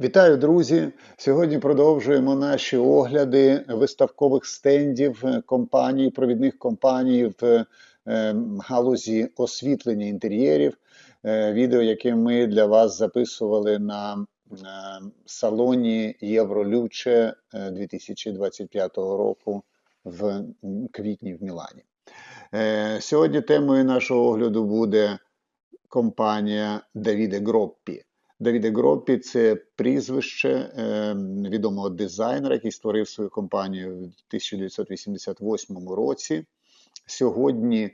Вітаю, друзі! Сьогодні продовжуємо наші огляди виставкових стендів е, компаній, провідних компаній в е, галузі освітлення інтер'єрів. Е, Відео, яке ми для вас записували на салоні Євролюче е, 2025 року в квітні в Мілані. Сьогодні темою нашого огляду буде компанія Давіде Гроппі. Давіде Гроппі це прізвище е, відомого дизайнера, який створив свою компанію в 1988 році. Сьогодні,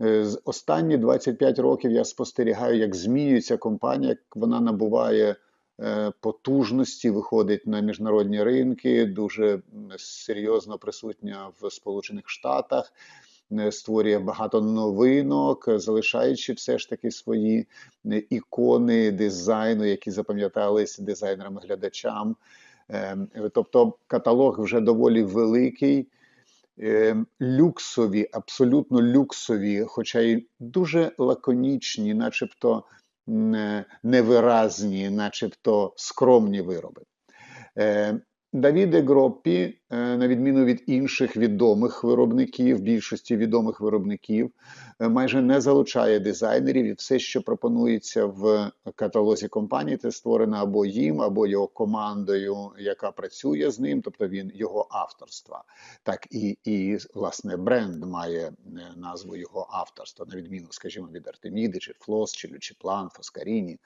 е, останні 25 років, я спостерігаю, як змінюється компанія, вона набуває е, потужності, виходить на міжнародні ринки, дуже серйозно присутня в Сполучених Штатах створює багато новинок, е, залишаючи все ж таки свої е, ікони дизайну, які запам'ятались дизайнерам-глядачам. Е, Тобто каталог вже доволі великий. Е, Люксові, абсолютно люксові, хоча й дуже лаконічні, начебто невиразні, начебто скромні вироби. Е, Давіде Гроппі, е, на відміну від інших відомих виробників, більшості відомих виробників, е, майже не залучає дизайнерів, і все, що пропонується в каталозі компанії, це створено або їм, або його командою, яка працює з ним, тобто він його авторства. Так і, і власне бренд має е, назву його авторства, на відміну, скажімо, від Артеміди, чи Флос, чи Лючіплан, Фоскаріні.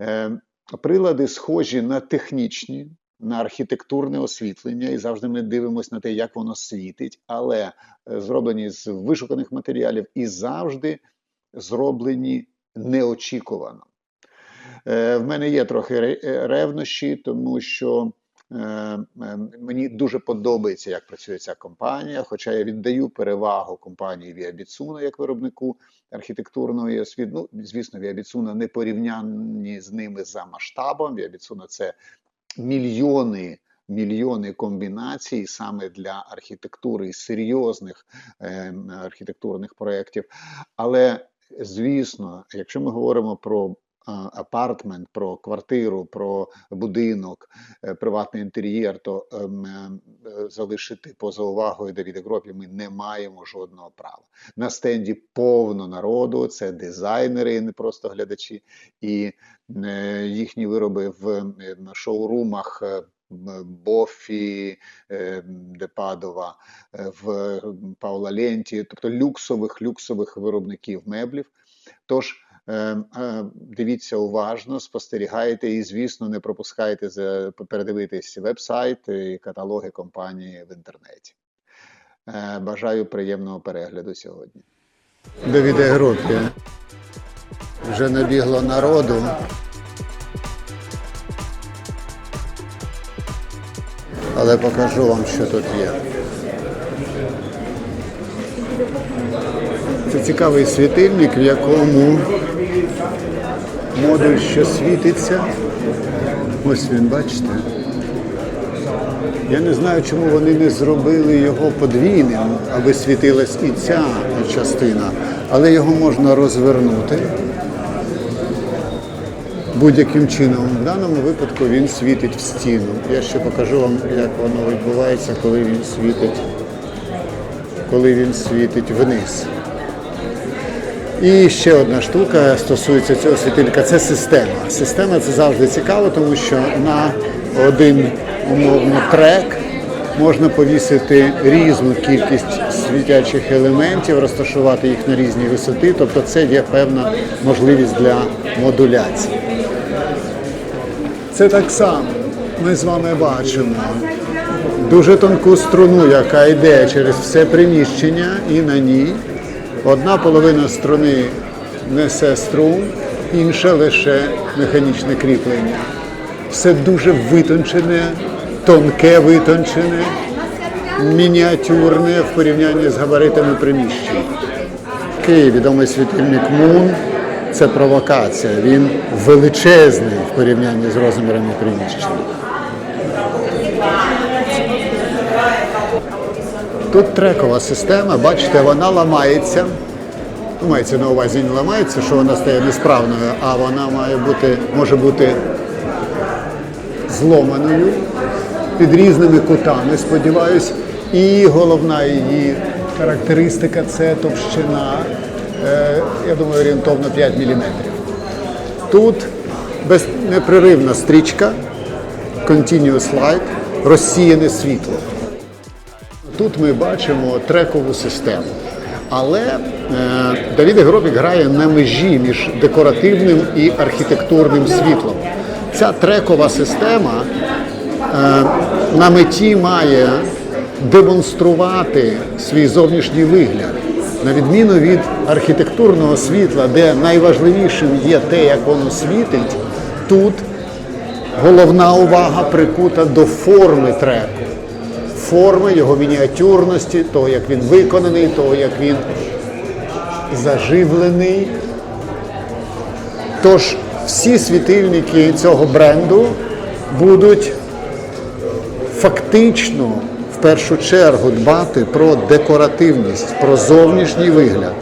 Е, Прилади схожі на технічні, на архітектурне освітлення, і завжди ми дивимося на те, як воно світить, але е, зроблені з вишуканих матеріалів і завжди зроблені неочікувано. Е, В мене є трохи е, ревнощі, тому що мені дуже подобається, як працює ця компанія. Хоча я віддаю перевагу компанії Віабіцуна як виробнику архітектурної освіти. Ну, звісно, Віабіцуна не порівнянні з ними за масштабом. Віабіцуна це мільйони. Мільйони комбінацій саме для архітектури і серйозних е, архітектурних проєктів. Але звісно, якщо ми говоримо про апартмент, про квартиру, про будинок, е, приватний інтер'єр, то ем, ем, е, залишити поза увагою Давіда Гропі ми не маємо жодного права. На стенді повно народу, це дизайнери, не просто глядачі, і е, їхні вироби в е, шоурумах. Бофі, де Падова, е, в Паула Ленті, тобто люксових люксових виробників меблів. Тож дивіться уважно, спостерігайте і, звісно, не пропускайте передивитись веб-сайт і каталоги компанії в інтернеті. Е, Бажаю приємного перегляду сьогодні. Давіде Групі. Вже набігло народу. Але покажу вам, що тут є. Це цікавий світильник, в якому модуль, що світиться. Ось він, бачите. Я не знаю, чому вони не зробили його подвійним, аби світилась і ця частина, але його можна розвернути будь-яким чином. В даному випадку він світить в стіну. Я ще покажу вам, як воно відбувається, коли він світить, коли він світить вниз. І ще одна штука стосується цього світильника це система. Система це завжди цікаво, тому що на один умовно трек можна повісити різну кількість світячих елементів, розташувати їх на різні висоти. Тобто це є певна можливість для модуляції. Це так само ми з вами бачимо дуже тонку струну, яка йде через все приміщення, і на ній одна половина струни несе струм, інша лише механічне кріплення. Все дуже витончене, тонке витончене, мініатюрне в порівнянні з габаритами приміщень. Такий відомий світильник Мун це провокація. Він величезний в порівнянні з розмірами приміщення. Тут трекова система, бачите, вона ламається. Мається на увазі не ламається, що вона стає несправною, а вона має бути, може бути зломаною під різними кутами, сподіваюсь. І головна її характеристика це товщина, е, я думаю, орієнтовно 5 мм. Тут безнепреривна стрічка, continuous light, розсіяне світло. Тут ми бачимо трекову систему. Але е, Давід Гробік грає на межі між декоративним і архітектурним світлом. Ця трекова система е, на меті має демонструвати свій зовнішній вигляд. На відміну від архітектурного світла, де найважливішим є те, як воно світить, тут головна увага прикута до форми треку форми, його мініатюрності, того, як він виконаний, того, як він заживлений. Тож всі світильники цього бренду будуть фактично в першу чергу дбати про декоративність, про зовнішній вигляд.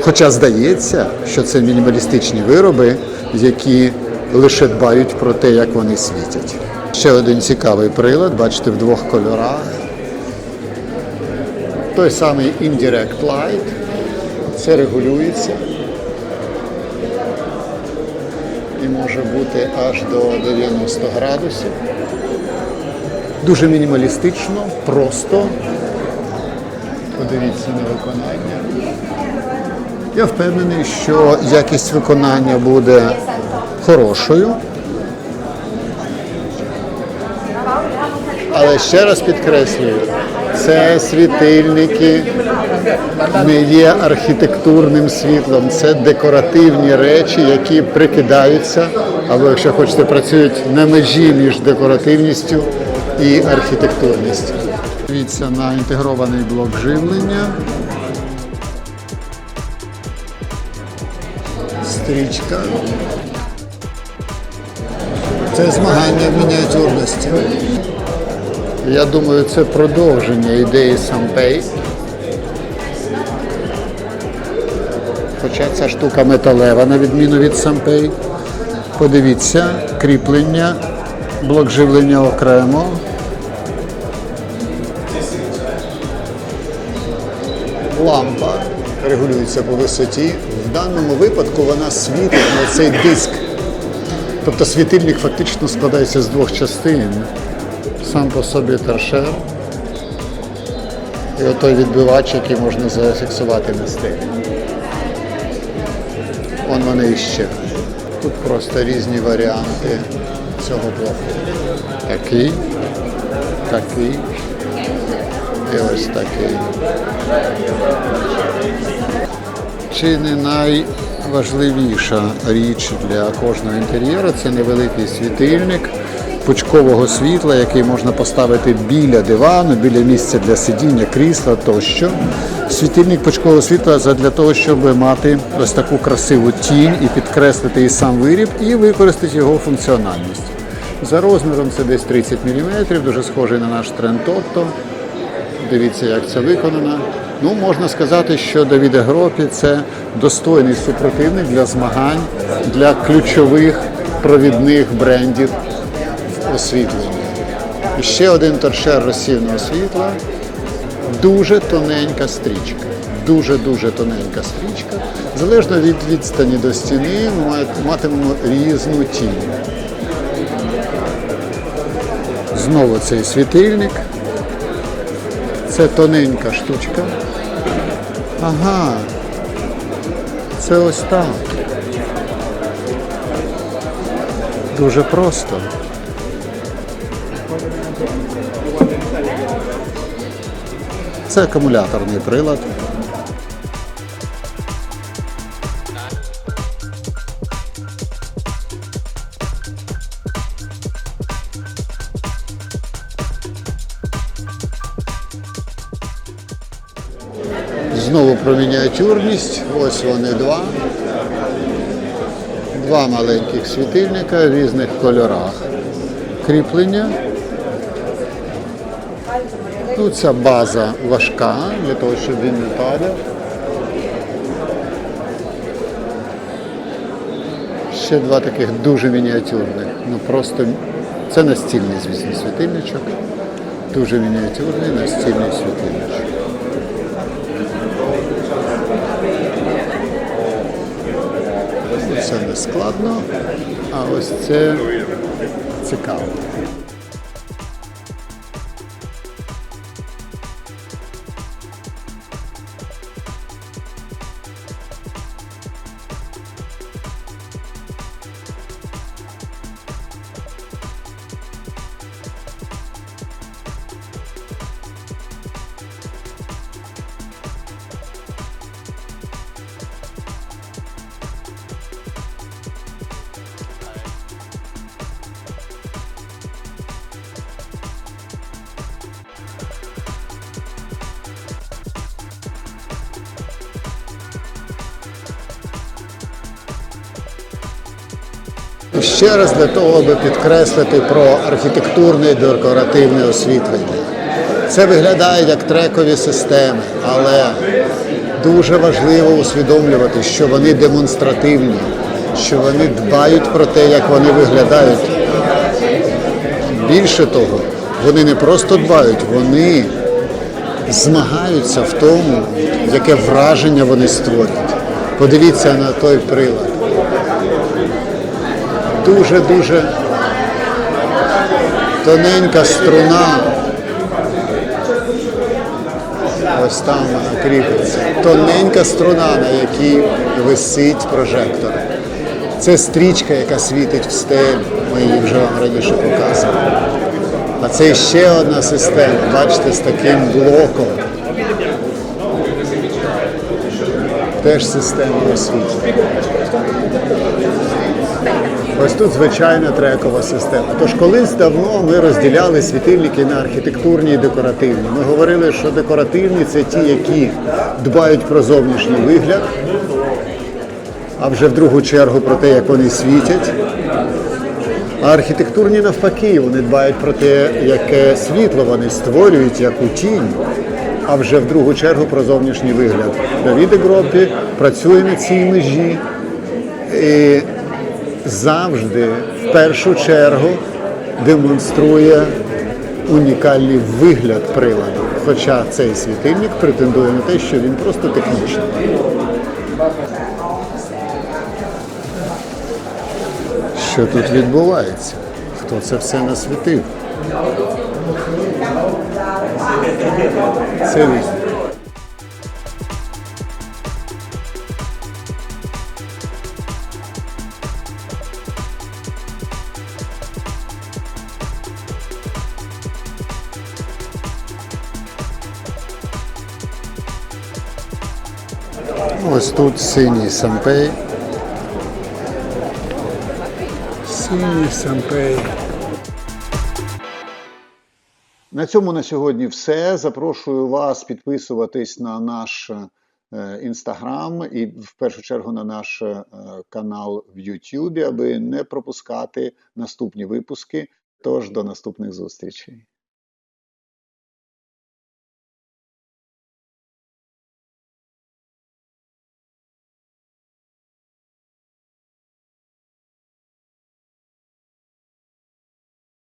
Хоча здається, що це мінімалістичні вироби, які лише дбають про те, як вони світять. Ще один цікавий прилад, бачите, в двох кольорах. Той самий Indirect Light. Це регулюється. І може бути аж до 90 градусів. Дуже мінімалістично, просто. Подивіться на виконання. Я впевнений, що якість виконання буде хорошою. Але ще раз підкреслюю, це світильники не є архітектурним світлом, це декоративні речі, які прикидаються, або якщо хочете, працюють на межі між декоративністю і архітектурністю. Дивіться на інтегрований блок живлення. Стрічка. Це змагання в мініатюрності. Я думаю, це продовження ідеї Сампей. Хоча ця штука металева, на відміну від Сампей. Подивіться, кріплення, блок живлення окремо. Лампа регулюється по висоті. В даному випадку вона світить на цей диск. Тобто світильник фактично складається з двох частин. Сам по собі торшер і отой відбивач, який можна зафіксувати на стелі. Вон вони іще. Тут просто різні варіанти цього блоку. Такий, такий і ось такий. Чи не найважливіша річ для кожного інтер'єру це невеликий світильник пучкового світла, який можна поставити біля дивану, біля місця для сидіння, крісла тощо. Світильник пучкового світла для того, щоб мати ось таку красиву тінь і підкреслити і сам виріб, і використати його функціональність. За розміром це десь 30 мм, дуже схожий на наш тренд Otto. Дивіться, як це виконано. Ну, можна сказати, що Давіде Гропі це достойний супротивник для змагань для ключових провідних брендів освітлення. І ще один торшер розсівного світла. Дуже тоненька стрічка. Дуже-дуже тоненька стрічка. Залежно від відстані до стіни, ми матимемо різну тінь. Знову цей світильник. Це тоненька штучка. Ага. Це ось так. Дуже просто. Це акумуляторний прилад. Знову про мініатюрність. Ось вони два. Два маленьких світильника в різних кольорах. Кріплення. Ну, ця база важка для того, щоб він не падав. Ще два таких дуже мініатюрних. Ну просто це настільний, звісно, світильничок. Дуже мініатюрний настільний світильничок. Це не складно, а ось це цікаво. Ще раз для того, аби підкреслити про архітектурне і декоративне освітлення. Це виглядає як трекові системи, але дуже важливо усвідомлювати, що вони демонстративні, що вони дбають про те, як вони виглядають. Більше того, вони не просто дбають, вони змагаються в тому, яке враження вони створюють. Подивіться на той прилад дуже-дуже тоненька струна. Ось там вона кріпиться. Тоненька струна, на якій висить прожектор. Це стрічка, яка світить в стелі. Ми її вже вам раніше показували. А це ще одна система, бачите, з таким блоком. Теж система освітлення. Ось тут звичайна трекова система. Тож колись давно ми розділяли світильники на архітектурні і декоративні. Ми говорили, що декоративні це ті, які дбають про зовнішній вигляд, а вже в другу чергу про те, як вони світять. А архітектурні навпаки, вони дбають про те, яке світло вони створюють, яку тінь, а вже в другу чергу про зовнішній вигляд. Давіде Гропі працює на цій межі. І завжди в першу чергу демонструє унікальний вигляд приладу. Хоча цей світильник претендує на те, що він просто технічний. Що тут відбувається? Хто це все насвітив? Це він. Ось тут синій сампей. Синій сампей. На цьому на сьогодні все. Запрошую вас підписуватись на наш інстаграм і в першу чергу на наш е, канал в YouTube, аби не пропускати наступні випуски. Тож до наступних зустрічей.